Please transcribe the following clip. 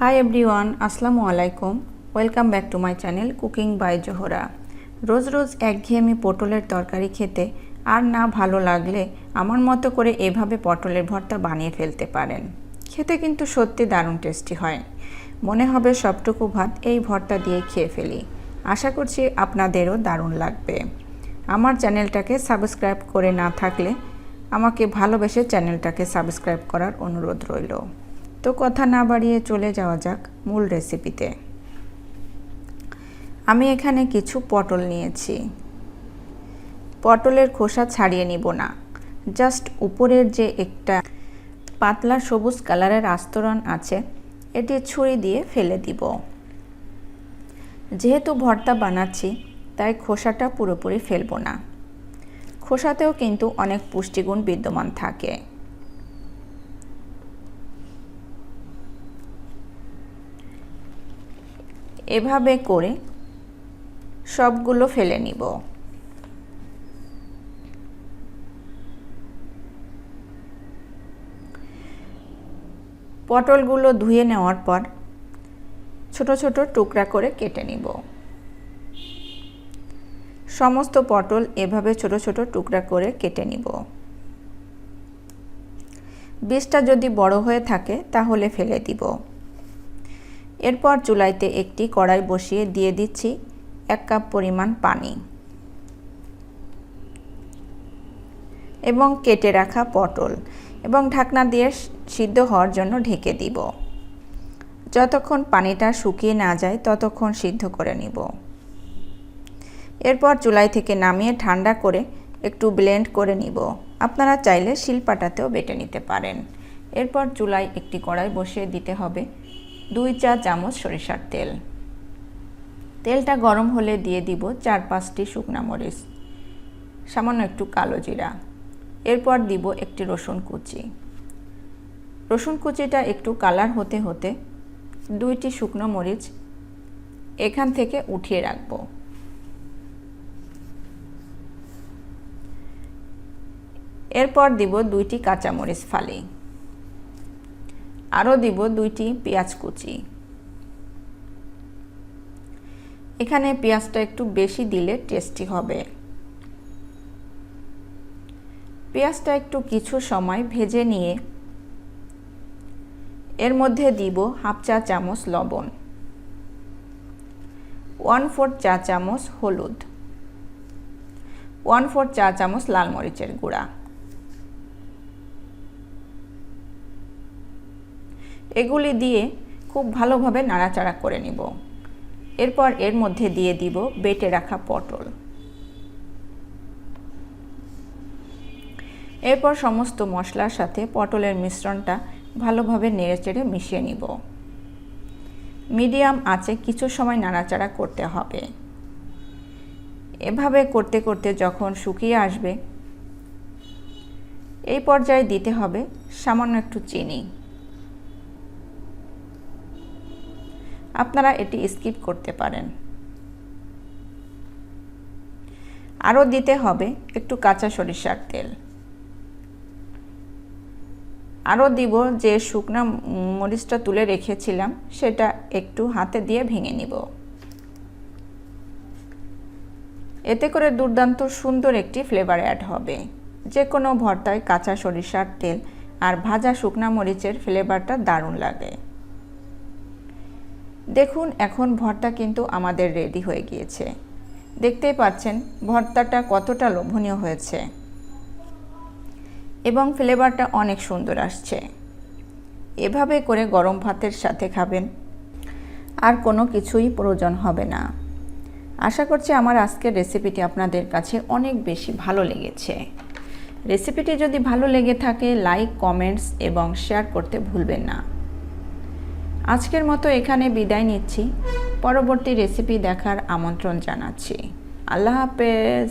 High everyone আসসালামু আলাইকুম। Welcome back to my channel cooking by Zohra রোজ রোজ একঘেয়েমি পটলের তরকারি খেতে আর না ভালো লাগলে আমার মতো করে এভাবে পটলের ভর্তা বানিয়ে ফেলতে পারেন। খেতে কিন্তু সত্যি দারুণ টেস্টি হয়। মনে হবে সবটুকু ভাত এই ভর্তা দিয়ে খেয়ে ফেলি। আশা করছি আপনাদেরও দারুণ লাগবে। আমার চ্যানেলটাকে সাবস্ক্রাইব করে না থাকলে আমাকে ভালোবেসে চ্যানেলটাকে সাবস্ক্রাইব করার অনুরোধ রইল। তো কথা না বাড়িয়ে চলে যাওয়া যাক মূল রেসিপিতে আমি এখানে কিছু পটল নিয়েছি। পটলের খোসা ছাড়িয়ে নিব না। জাস্ট উপরের যে একটা পাতলা সবুজ কালারের আস্তরণ আছে, এটি ছুরি দিয়ে ফেলে দিব। যেহেতু ভর্তা বানাচ্ছি, তাই খোসাটা পুরোপুরি ফেলব না। খোসাতেও কিন্তু অনেক পুষ্টিগুণ বিদ্যমান থাকে। এভাবে করে সবগুলো ফেলে নিব। পটলগুলো ধুয়ে নেওয়ার পর ছোট ছোট টুকরা করে কেটে নিব। সমস্ত পটল এভাবে ছোট ছোট টুকরা করে কেটে নিব। বীজটা যদি বড় হয়ে থাকে তাহলে ফেলে দিব। এরপর চুলাইতে একটি কড়াই বসিয়ে দিয়ে দিচ্ছি এক কাপ পরিমাণ পানি এবং কেটে রাখা পটল এবং ঢাকনা দিয়ে সিদ্ধ হওয়ার জন্য ঢেকে দিব। যতক্ষণ পানিটা শুকিয়ে না যায়, ততক্ষণ সিদ্ধ করে নিব। এরপর চুলাই থেকে নামিয়ে ঠান্ডা করে একটু ব্লেন্ড করে নিব। আপনারা চাইলে শিলপাটাতেও বেটে নিতে পারেন। এরপর চুলায় একটি কড়াই বসিয়ে দিতে হবে। দুই চা চামচ সরিষার তেল। তেলটা গরম হলে দিয়ে দিব চার পাঁচটি শুকনা মরিচ, সামান্য একটু কালো জিরা। এরপর দিব একটি রসুন কুচি। রসুন কুচিটা একটু কালার হতে হতে দুইটি শুকনো মরিচ এখান থেকে উঠিয়ে রাখব। এরপর দিব দুইটি কাঁচামরিচ ফালি। আরও দিব দুইটি পেঁয়াজ কুচি। এখানে পেঁয়াজটা একটু বেশি দিলে টেস্টি হবে। পেঁয়াজটা একটু কিছু সময় ভেজে নিয়ে এর মধ্যে দিব হাফ চা চামচ লবণ। ওয়ান ফোর চা চামচ হলুদ। ওয়ান ফোর চা চামচ লাল মরিচের গুঁড়া। এগুলি দিয়ে খুব ভালোভাবে নাড়াচাড়া করে নিব। এরপর এর মধ্যে দিয়ে দিব বেটে রাখা পটল। এরপর সমস্ত মশলার সাথে পটলের মিশ্রণটা ভালোভাবে নেড়েচেড়ে মিশিয়ে নিব। মিডিয়াম আছে কিছু সময় নাড়াচাড়া করতে হবে। এভাবে করতে করতে যখন শুকিয়ে আসবে, এই পর্যায়ে দিতে হবে সামান্য একটু চিনি। আপনারা এটি স্কিপ করতে পারেন। আরও দিতে হবে একটু কাঁচা সরিষার তেল। আরও দিব যে শুকনা মরিচটা তুলে রেখেছিলাম, সেটা একটু হাতে দিয়ে ভেঙে নিব। এতে করে দুর্দান্ত সুন্দর একটি ফ্লেভার অ্যাড হবে। যে কোনো ভর্তায় কাঁচা সরিষার তেল আর ভাজা শুকনা মরিচের ফ্লেভারটা দারুণ লাগে। দেখুন, এখন ভর্তা কিন্তু আমাদের রেডি হয়ে গিয়েছে। দেখতেই পাচ্ছেন, ভর্তাটা কতটা লোভনীয় হয়েছে। এবং ফ্লেভারটা অনেক সুন্দর আসছে। এভাবে করে গরম ভাতের সাথে খাবেন, আর কোনো কিছুই প্রয়োজন হবে না। আশা করছি আমার আজকের রেসিপিটি আপনাদের কাছে অনেক বেশি ভালো লেগেছে। রেসিপিটি যদি ভালো লেগে থাকে লাইক কমেন্টস এবং শেয়ার করতে ভুলবেন না। আজকের মতো এখানে বিদায় নিচ্ছি। পরবর্তী রেসিপি দেখার আমন্ত্রণ জানাচ্ছি। আল্লাহ হাফেজ।